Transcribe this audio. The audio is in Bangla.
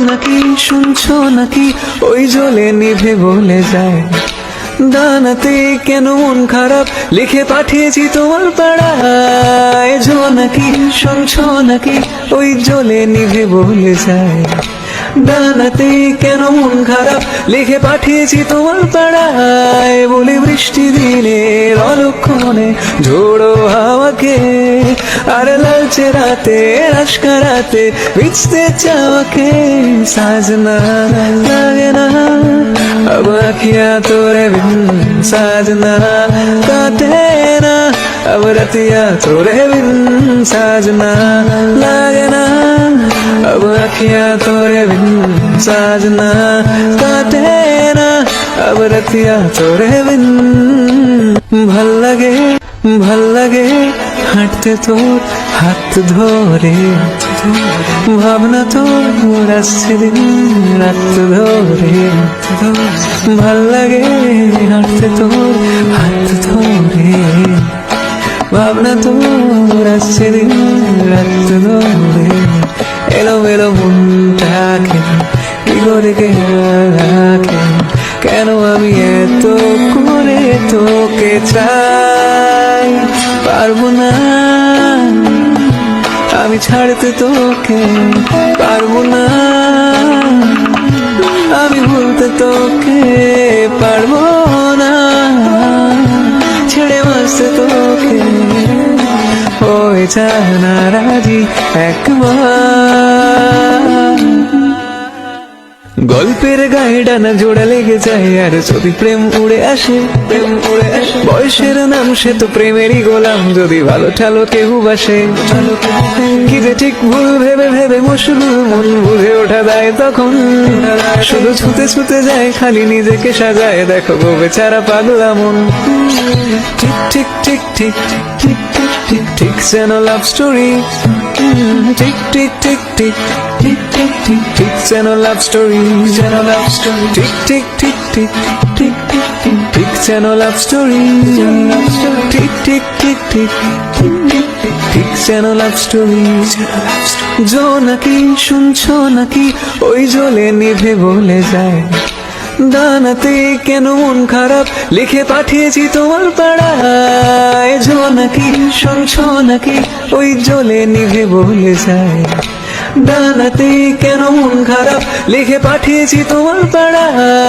নাকি, শুনছো নাকি? ওই জলে নিভে বলে যায়। দানাতে কেন মন খারাপ? লিখে পাঠিয়েছি তোমার পাড়ায়। জো নাকি, শুনছো নাকি? ওই জলে নিভে বলে যায়। দানাতে কেন মন খারাপ লিখে পাঠিয়েছি তোমার পাড়ায় বলে বৃষ্টি দিনে অলক্ষণে ঝোড়ো হাওয়াকে আর লালচে রাতে আশকা রাতে বিচতে চাওয়াকে সাজনা লাগে না अब अखिया तोरे बिन साजना काटे ना अब रतिया तोरे बिन साजना लागे ना अब अखिया तोरे बिन साजना काटे ना अब रतिया तोरे बिन ভাল লাগে ভাল লাগে হাঁটতে তোর হাত ধরে ভাবনা তোর আসছে দিন রাত ধরে ভাল লাগে হাঁটতে তোর হাত ধরে ভাবনা তোর আসছে দিন রাত ধরে এলো আমি এত করে তোকে চাই পারব না। আমি ছাড়তে তোকে পারব না। আমি ভুলতে তোকে পারব না। ছেড়ে বাঁচতে তোকে। ওই জানা রাজি একবার। গল্পের গায়ে ডানা জোড়া লেগে যায়, আর যদি প্রেম উড়ে আসে। প্রেম উড়ে আসে বয়সের নাম, সে তো প্রেমেরই গোলাম, যদি ভালো ঠালো কেউ বাসে। কি যে ঠিক ভুল ভেবে ভেবে মশলুল মন বুঝে ওঠা দেয় তখন। শুধু ছুতে ছুতে যায়, খালি নিজেকে সাজায়, দেখো গো বেচারা পাগলা মন। ঠিক ঠিক ঠিক ঠিক ঠিক ঠিক ঠিক ঠিক যেন লাভ স্টোরি ঠিক ঠিক ঠিক ঠিক ঠিক ঠিক ঠিক ঠিক যেন লাভ স্টোরি যেন লাভ স্টোরি ঠিক ঠিক ঠিক ঠিক ঠিক ঠিক ঠিক ঠিক যেন লাভ স্টোরি ঠিক ঠিক ঠিক ঠিক ঠিক ঠিক ঠিক ঠিক যেন লাভ স্টোরি জো নাকি শুনছো নাকি ওই জলে নিভে বলে যায় দানাতে কেন মন খারাপ? লিখে পাঠিয়েছি তোমার পাড়ায়। জো নাকি শুনছ নাকি, ওই জলে নিভে বলে যায়। দানাতে কেন মন খারাপ? লিখে পাঠিয়েছি তোমার পাড়ায়।